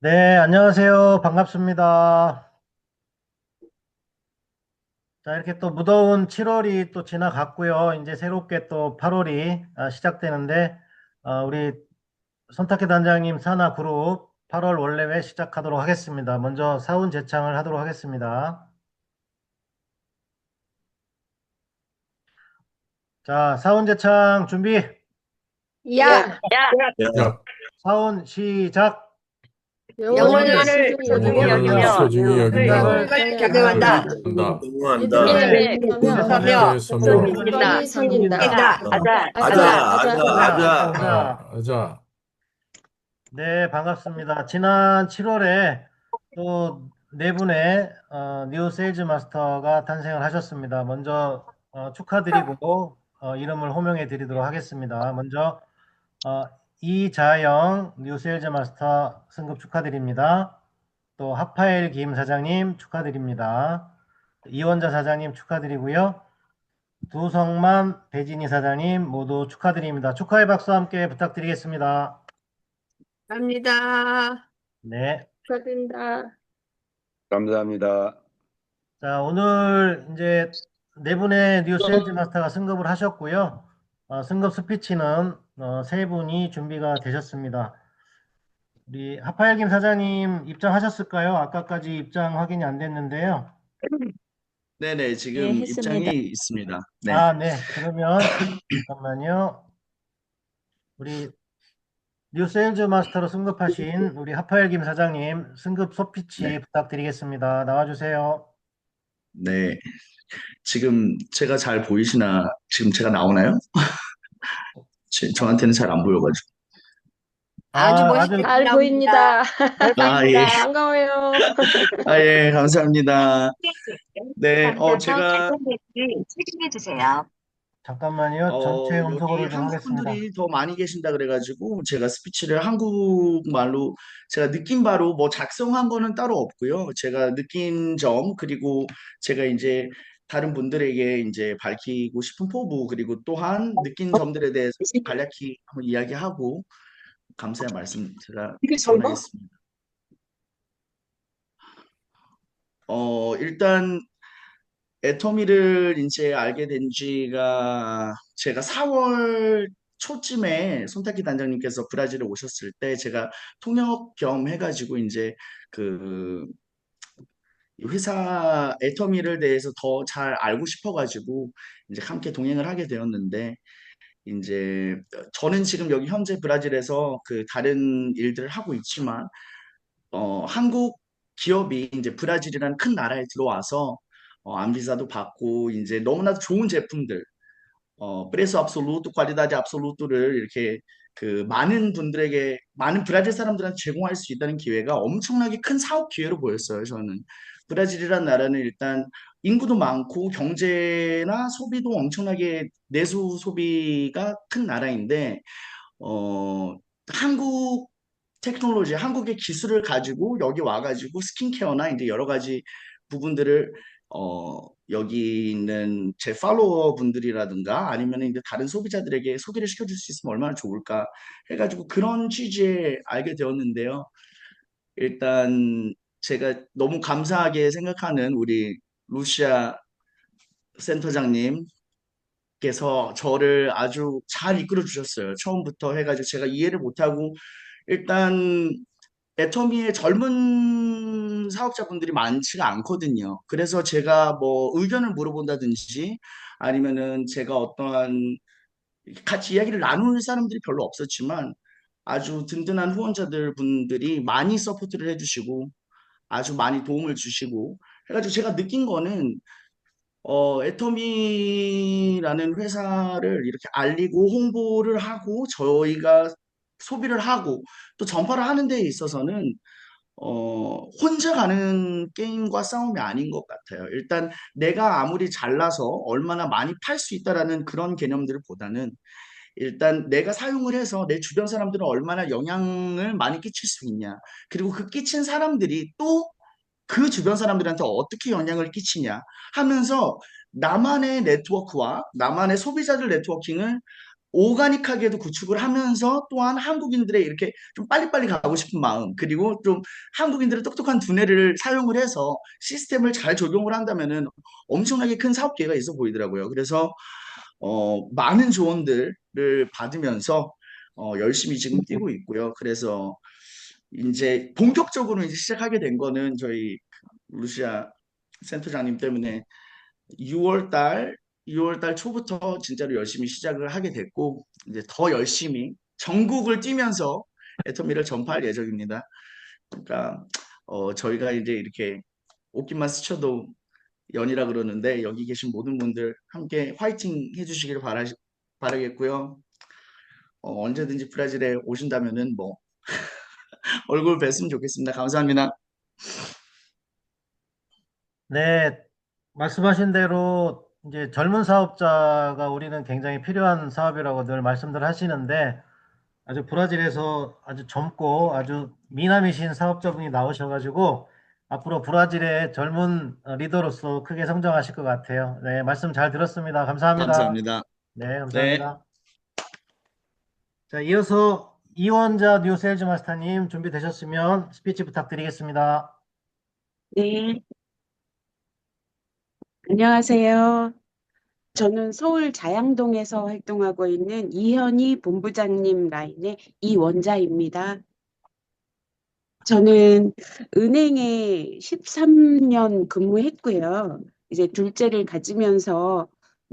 네, 안녕하세요. 반갑습니다. 자, 이렇게 또 무더운 7월이 또 지나갔고요. 이제 새롭게 또 8월이 시작되는데, 어, 우리 손탁희 단장님 산하 그룹 8월 원래회 시작하도록 하겠습니다. 먼저 사운 제창을 하도록 하겠습니다. 자, 사운 제창 준비. 야, 야, 사운 시작. 영혼을 영혼을 소중히 여기며 소중히 여기며 을 경영한다. 한다. 공부한다. 믿음에 믿음에 섬겨 믿음이 섬긴다. 아자, 아자, 아자, 아자. 자, 아자. 네, 반갑습니다. 지난 7월에 또 네 분의 어, 뉴 세일즈 마스터가 탄생을 하셨습니다. 먼저 어, 축하드리고 어, 이름을 호명해 드리도록 하겠습니다. 먼저 어, 이자영 뉴 세일즈 마스터 승급 축하드립니다. 또 하파엘 김 사장님 축하드립니다. 이원자 사장님 축하드리고요. 두성만 배진희 사장님 모두 축하드립니다. 축하의 박수 함께 부탁드리겠습니다. 감사합니다. 네. 축하드립니다. 감사합니다. 자, 오늘 이제 네 분의 뉴 세일즈 마스터가 승급을 하셨고요. 어, 승급 스피치는 어, 세 분이 준비가 되셨습니다. 우리 하파엘 김 사장님 입장하셨을까요? 아까까지 입장 확인이 안 됐는데요. 네네, 지금 네, 했습니다. 입장이 있습니다. 네. 아, 네. 그러면 잠깐만요. 우리 뉴 세일즈 마스터로 승급하신 우리 하파엘 김 사장님 승급 소피치 네. 부탁드리겠습니다. 나와주세요. 네. 지금 제가 잘 보이시나? 지금 제가 나오나요? 제- 저한테는 잘 안 보여가지고. 아주 아, 멋있게 잘 보입니다. 아, 예. 반가워요. 아, 예, 감사합니다. 네, 어, 제가, 책임해 주세요. 잠깐만요. 어, 전체 여기 음성으로 좀 한국 하겠습니다. 분들이 더 많이 계신다 그래가지고 제가 스피치를 한국말로 제가 느낀 바로 뭐 작성한 거는 따로 없고요. 제가 느낀 점 그리고 제가 이제 다른 분들에게 이제 밝히고 싶은 포부 그리고 또한 느낀 점들에 대해서 간략히 한번 이야기하고 감사의 말씀 제가 전하겠습니다. 어, 일단 애터미를 이제 알게 된 지가 제가 4월 초쯤에 손탁희 단장님께서 브라질에 오셨을 때 제가 통역 겸 해가지고 이제 그 회사 애터미를 대해서 더 잘 알고 싶어가지고 이제 함께 동행을 하게 되었는데 이제 저는 지금 여기 현재 브라질에서 그 다른 일들을 하고 있지만 어, 한국 기업이 이제 브라질이라는 큰 나라에 들어와서 어, 안비자도 받고 이제 너무나도 좋은 제품들, 어, 프레소 압솔루트, 퀄리다지 압솔루트를 이렇게 그 많은 분들에게 많은 브라질 사람들한테 제공할 수 있다는 기회가 엄청나게 큰 사업 기회로 보였어요. 저는 브라질이라는 나라는 일단 인구도 많고 경제나 소비도 엄청나게 내수 소비가 큰 나라인데 어, 한국 테크놀로지, 한국의 기술을 가지고 여기 와가지고 스킨케어나 이제 여러 가지 부분들을 어, 여기 있는 제 팔로워 분들이라든가 아니면 이제 다른 소비자들에게 소개를 시켜줄 수 있으면 얼마나 좋을까 해가지고 그런 취지에 알게 되었는데요. 일단 제가 너무 감사하게 생각하는 우리 루시아 센터장님 께서 저를 아주 잘 이끌어 주셨어요. 처음부터 해가지고 제가 이해를 못하고 일단 애터미의 젊은 사업자분들이 많지가 않거든요. 그래서 제가 뭐 의견을 물어본다든지 아니면은 제가 어떠한 같이 이야기를 나눌 사람들이 별로 없었지만 아주 든든한 후원자들 분들이 많이 서포트를 해주시고 아주 많이 도움을 주시고 해가지고 제가 느낀 거는 어, 애터미라는 회사를 이렇게 알리고 홍보를 하고 저희가 소비를 하고 또 전파를 하는 데 있어서는 어, 혼자 가는 게임과 싸움이 아닌 것 같아요. 일단 내가 아무리 잘나서 얼마나 많이 팔 수 있다라는 그런 개념들보다는 일단 내가 사용을 해서 내 주변 사람들은 얼마나 영향을 많이 끼칠 수 있냐. 그리고 그 끼친 사람들이 또 그 주변 사람들한테 어떻게 영향을 끼치냐 하면서 나만의 네트워크와 나만의 소비자들 네트워킹을 오가닉하게도 구축을 하면서 또한 한국인들의 이렇게 좀 빨리빨리 가고 싶은 마음, 그리고 좀 한국인들의 똑똑한 두뇌를 사용을 해서 시스템을 잘 적용을 한다면은 엄청나게 큰 사업 기회가 있어 보이더라고요. 그래서 어, 많은 조언들을 받으면서 어, 열심히 지금 뛰고 있고요. 그래서 이제 본격적으로 이제 시작하게 된 거는 저희 루시아 센터장님 때문에 6월 달, 6월 달 초부터 진짜로 열심히 시작을 하게 됐고, 이제 더 열심히 전국을 뛰면서 애터미를 전파할 예정입니다. 그러니까, 어, 저희가 이제 이렇게 옷깃만 스쳐도 연이라 그러는데, 여기 계신 모든 분들 함께 화이팅 해주시길 바라, 바라겠고요. 어, 언제든지 브라질에 오신다면은 뭐, 얼굴 뵀으면 좋겠습니다. 감사합니다. 네, 말씀하신 대로 이제 젊은 사업자가 우리는 굉장히 필요한 사업이라고 늘 말씀들 하시는데 아주 브라질에서 아주 젊고 아주 미남이신 사업자분이 나오셔가지고 앞으로 브라질의 젊은 어, 리더로서 크게 성장하실 것 같아요. 네, 말씀 잘 들었습니다. 감사합니다. 감사합니다. 네, 감사합니다. 자, 이어서 이원자 뉴 세일즈 마스터님 준비되셨으면 스피치 부탁드리겠습니다. 네. 안녕하세요. 저는 서울 자양동에서 활동하고 있는 이현희 본부장님 라인의 이원자입니다. 저는 은행에 13년 근무했고요. 이제 둘째를 가지면서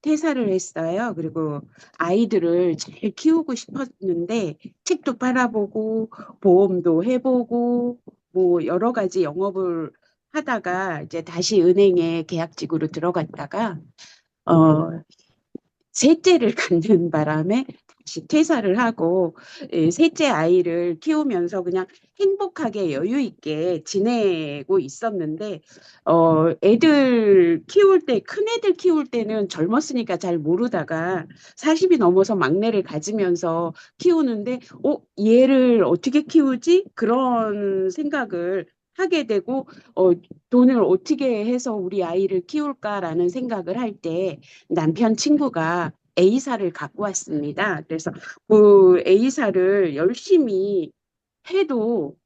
퇴사를 했어요. 그리고 아이들을 잘 키우고 싶었는데 책도 팔아보고 보험도 해보고 뭐 여러 가지 영업을 하다가 이제 다시 은행에 계약직으로 들어갔다가 어 셋째를 갖는 바람에 다시 퇴사를 하고 예, 셋째 아이를 키우면서 그냥 행복하게 여유 있게 지내고 있었는데 어 애들 키울 때 큰 애들 키울 때는 젊었으니까 잘 모르다가 40이 넘어서 막내를 가지면서 키우는데 어 얘를 어떻게 키우지? 그런 생각을 하게 되고 어 돈을 어떻게 해서 우리 아이를 키울까라는 생각을 할 때 남편 친구가 A사를 갖고 왔습니다. 그래서 그 A사를 열심히 해도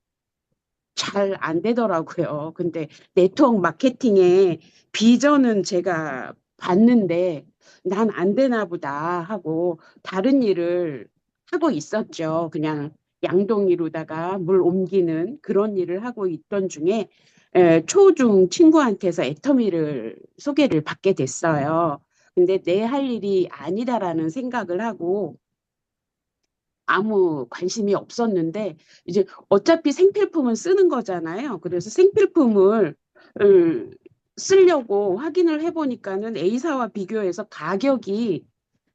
잘 안 되더라고요. 근데 네트워크 마케팅의 비전은 제가 봤는데 난 안 되나 보다 하고 다른 일을 하고 있었죠. 그냥 양동이로다가 물 옮기는 그런 일을 하고 있던 중에 에, 초중 친구한테서 애터미를 소개를 받게 됐어요. 근데 내 할 일이 아니다라는 생각을 하고 아무 관심이 없었는데 이제 어차피 생필품은 쓰는 거잖아요. 그래서 생필품을 을, 쓰려고 확인을 해보니까는 A사와 비교해서 가격이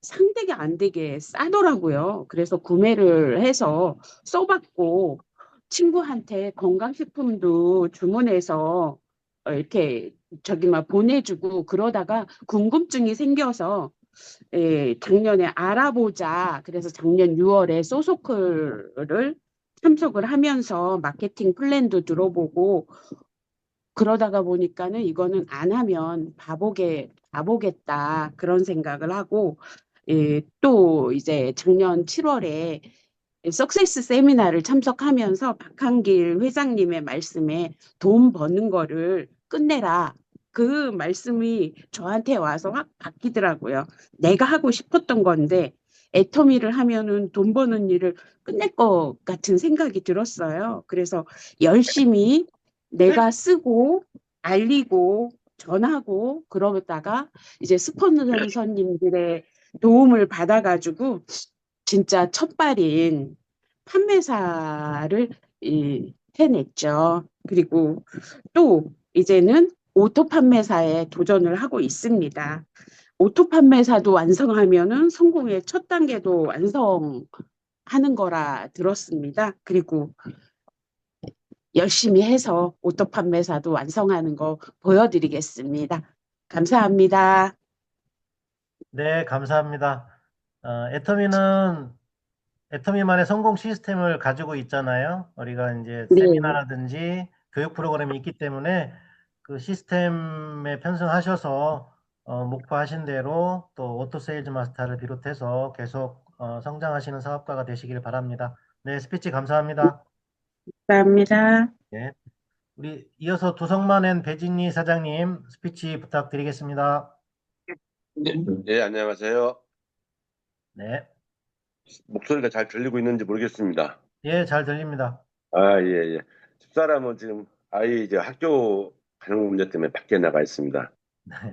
상대가 안 되게 싸더라고요. 그래서 구매를 해서 써봤고 친구한테 건강식품도 주문해서 어, 이렇게 저기 막 보내주고 그러다가 궁금증이 생겨서 예, 작년에 알아보자. 그래서 작년 6월에 소소클을 참석을 하면서 마케팅 플랜도 들어보고 그러다가 보니까는 이거는 안 하면 바보게 바보겠다 그런 생각을 하고 예, 또 이제 작년 7월에 석세스 세미나를 참석하면서 박한길 회장님의 말씀에 돈 버는 거를 끝내라. 그 말씀이 저한테 와서 확 바뀌더라고요. 내가 하고 싶었던 건데 애터미를 하면은 돈 버는 일을 끝낼 것 같은 생각이 들었어요. 그래서 열심히 내가 쓰고 알리고 전하고 그러다가 이제 스폰서님들의 도움을 받아가지고 진짜 첫발인 판매사를 이, 해냈죠. 그리고 또 이제는 오토 판매사에 도전을 하고 있습니다. 오토 판매사도 완성하면은 성공의 첫 단계도 완성하는 거라 들었습니다. 그리고 열심히 해서 오토 판매사도 완성하는 거 보여드리겠습니다. 감사합니다. 네, 감사합니다. 어, 애터미는 애터미만의 성공 시스템을 가지고 있잖아요. 우리가 이제 네. 세미나라든지 교육 프로그램이 있기 때문에 그 시스템에 편승하셔서 어, 목표하신 대로 또 오토 세일즈 마스터를 비롯해서 계속 어, 성장하시는 사업가가 되시길 바랍니다. 네, 스피치 감사합니다. 감사합니다. 우리 이어서 두성만엔 배진희 사장님 스피치 부탁드리겠습니다. 네, 안녕하세요. 네, 목소리가 잘 들리고 있는지 모르겠습니다. 예, 잘 들립니다. 아, 예, 예. 집사람은 지금 아이 이제 학교 가는 문제 때문에 밖에 나가 있습니다.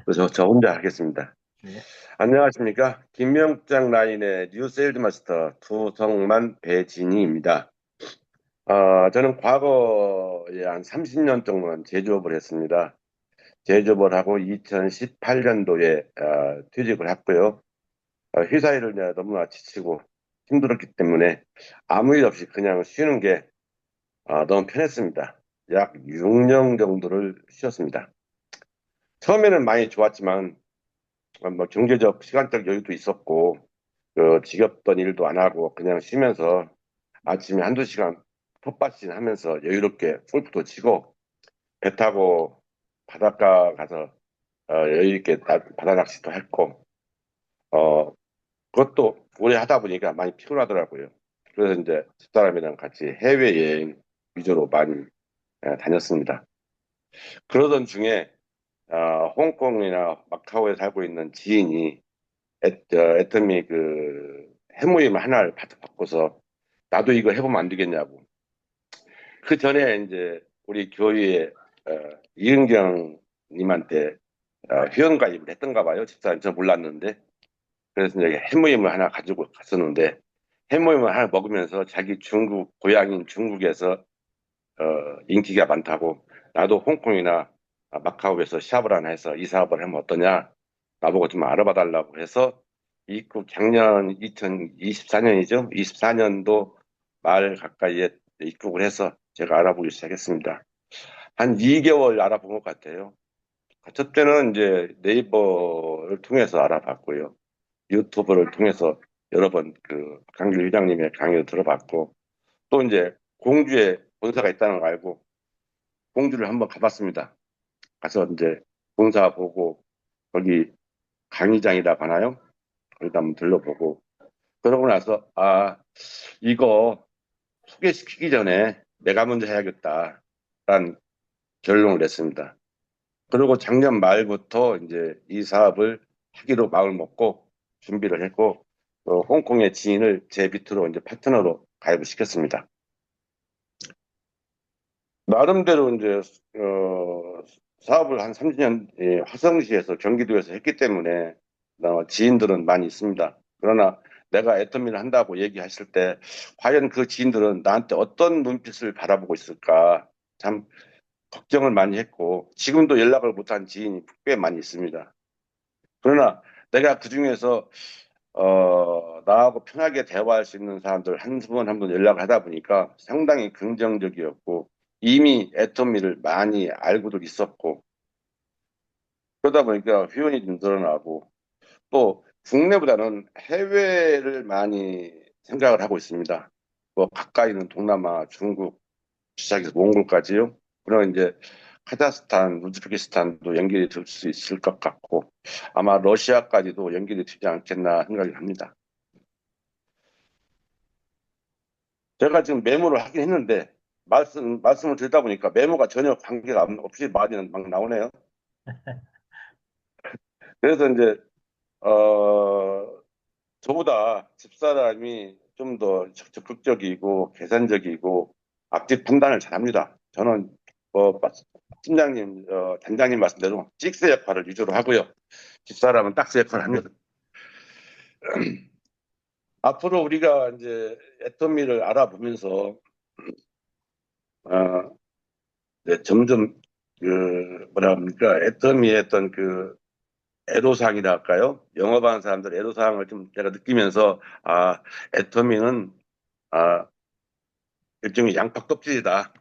그래서 저 혼자 하겠습니다. 네. 안녕하십니까. 김명장 라인의 뉴 세일즈 마스터 두성만 배진희입니다. 아, 저는 과거에 한 30년 동안 제조업을 했습니다. 제조업을 하고 2018년도에 퇴직을 했고요. 어, 회사 일을 내가 너무나 지치고 힘들었기 때문에 아무 일 없이 그냥 쉬는 게 아, 너무 편했습니다. 약 6년 정도를 쉬었습니다. 처음에는 많이 좋았지만 어, 뭐 경제적 시간적 여유도 있었고 그 지겹던 일도 안 하고 그냥 쉬면서 아침에 한두 시간 텃밭일 하면서 여유롭게 골프도 치고 배 타고 바닷가 가서 어, 여유 있게 나- 바다 낚시도 했고 어 그것도 오래 하다 보니까 많이 피곤하더라고요. 그래서 이제 집사람이랑 같이 해외 여행 위주로 많이 예, 다녔습니다. 그러던 중에 아, 홍콩이나 마카오에 살고 있는 지인이 애, 저, 애터미 그 해모임 하나를 바- 바꿔서 나도 이거 해보면 안 되겠냐고. 그 전에 이제 우리 교회에 어, 이은경 님한테 어, 회원 가입을 했던가 봐요. 집사람 저 몰랐는데. 그래서 이제 해모임을 하나 가지고 갔었는데 해모임을 하나 먹으면서 자기 중국 고향인 중국에서 어, 인기가 많다고 나도 홍콩이나 마카오에서 시합을 하나 해서 이 사업을 하면 어떠냐 나보고 좀 알아봐 달라고 해서 입국 작년 2024년이죠 24년도 말 가까이에 입국을 해서 제가 알아보기 시작했습니다 한 2개월 알아본 것 같아요 첫 때는 이제 네이버를 통해서 알아봤고요 유튜브를 통해서 여러 번 그 강길 회장님의 강의를 들어봤고 또 이제 공주에 본사가 있다는 걸 알고 공주를 한번 가봤습니다. 가서 이제 본사 보고 거기 강의장이라고 하나요? 거기다 한번 들러보고 그러고 나서 아 이거 소개시키기 전에 내가 먼저 해야겠다 라는 결론을 냈습니다. 그리고 작년 말부터 이제 이 사업을 하기로 마음을 먹고 준비를 했고 어, 홍콩의 지인을 제 밑으로 이제 파트너로 가입을 시켰습니다. 나름대로 이제 어, 사업을 한 30년 예, 화성시에서 경기도에서 했기 때문에 어, 지인들은 많이 있습니다. 그러나 내가 애터미를 한다고 얘기했을 때 과연 그 지인들은 나한테 어떤 눈빛을 바라보고 있을까 참 걱정을 많이 했고 지금도 연락을 못한 지인이 꽤 많이 있습니다. 그러나 내가 그 중에서 어, 나하고 편하게 대화할 수 있는 사람들 한분한분 연락을 하다 보니까 상당히 긍정적이었고 이미 애터미를 많이 알고도 있었고 그러다 보니까 회원이 좀 늘어나고 또 국내보다는 해외를 많이 생각을 하고 있습니다. 뭐 가까이 있는 동남아, 중국, 시작해서 몽골까지요. 그러나 이제 카자흐스탄, 우즈베키스탄도 연결이 될 수 있을 것 같고 아마 러시아까지도 연결이 되지 않겠나 생각이 합니다. 제가 지금 메모를 하긴 했는데 말씀 말씀을 드리다 보니까 메모가 전혀 관계가 없- 없이 말이 막 나오네요. 그래서 이제 어 저보다 집사람이 좀 더 적극적이고 계산적이고 앞뒤 판단을 잘합니다. 저는 뭐 팀장님, 어, 단장님 말씀대로 찍스 역할을 위주로 하고요. 집사람은 딱스 역할을 합니다. 앞으로 우리가 이제 애터미를 알아보면서 어, 이제 점점 그 뭐라 합니까 애터미의 어떤 그 애로사항이라 할까요? 영업하는 사람들 애로사항을 좀 내가 느끼면서 아 애터미는 아 일종의 양파 껍질이다.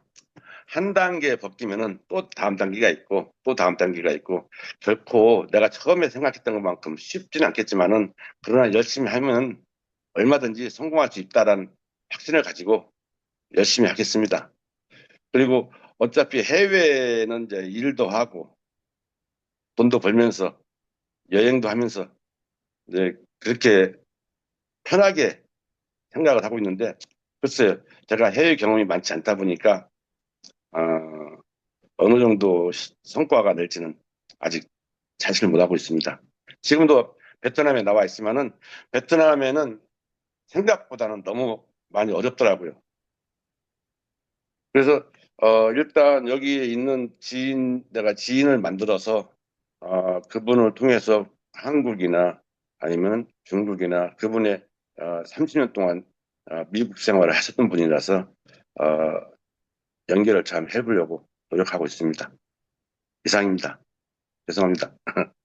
한 단계 벗기면은 또 다음 단계가 있고 또 다음 단계가 있고 결코 내가 처음에 생각했던 것만큼 쉽지는 않겠지만은 그러나 열심히 하면 얼마든지 성공할 수 있다라는 확신을 가지고 열심히 하겠습니다. 그리고 어차피 해외에는 이제 일도 하고 돈도 벌면서 여행도 하면서 이제 그렇게 편하게 생각을 하고 있는데 글쎄요 제가 해외 경험이 많지 않다 보니까 어, 어느 정도 시- 성과가 낼지는 아직 자신을 못하고 있습니다. 지금도 베트남에 나와 있지만은 베트남에는 생각보다는 너무 많이 어렵더라고요. 그래서 어, 일단 여기에 있는 지인 내가 지인을 만들어서 어, 그분을 통해서 한국이나 아니면 중국이나 그분의 어, 30년 동안 어, 미국 생활을 하셨던 분이라서 어, 연결을 참 해보려고 노력하고 있습니다. 이상입니다. 죄송합니다.